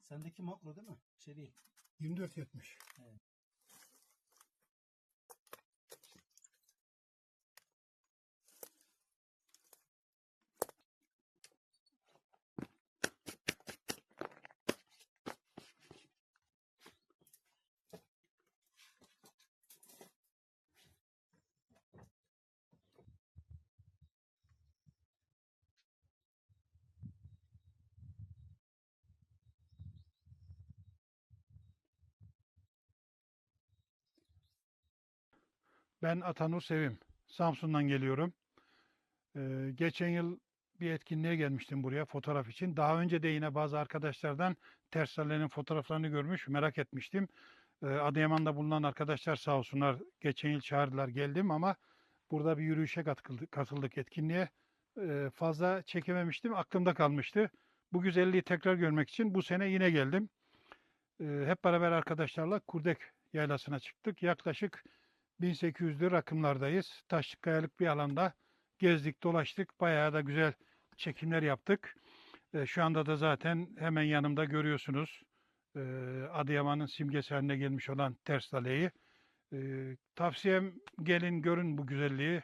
Sendeki makro değil mi? Şey değil. 24.70. Ben Atanur Sevim. Samsun'dan geliyorum. Ee, geçen yıl bir etkinliğe gelmiştim buraya fotoğraf için. Daha önce de yine bazı arkadaşlardan tersallerin fotoğraflarını görmüş, merak etmiştim. Ee, Adıyaman'da bulunan arkadaşlar sağ olsunlar geçen yıl çağırdılar geldim ama burada bir yürüyüşe katıldık, katıldık etkinliğe. Ee, fazla çekememiştim, aklımda kalmıştı. Bu güzelliği tekrar görmek için bu sene yine geldim. Ee, hep beraber arkadaşlarla Kurdek Yaylası'na çıktık. Yaklaşık 1800'lü rakımlardayız. Taşlık kayalık bir alanda gezdik, dolaştık. Bayağı da güzel çekimler yaptık. E, şu anda da zaten hemen yanımda görüyorsunuz. E, Adıyaman'ın simgesi haline gelmiş olan Ters Dale'yi. E, tavsiyem gelin görün bu güzelliği.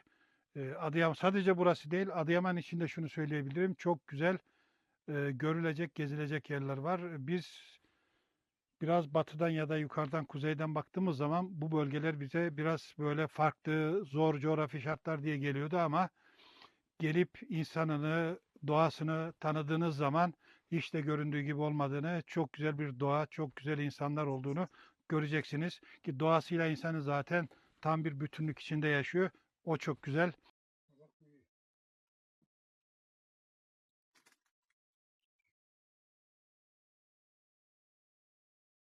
E, Adıyaman sadece burası değil, Adıyaman içinde şunu söyleyebilirim. Çok güzel e, görülecek, gezilecek yerler var. Biz biraz batıdan ya da yukarıdan kuzeyden baktığımız zaman bu bölgeler bize biraz böyle farklı, zor coğrafi şartlar diye geliyordu ama gelip insanını, doğasını tanıdığınız zaman hiç de göründüğü gibi olmadığını, çok güzel bir doğa, çok güzel insanlar olduğunu göreceksiniz. Ki doğasıyla insanı zaten tam bir bütünlük içinde yaşıyor. O çok güzel.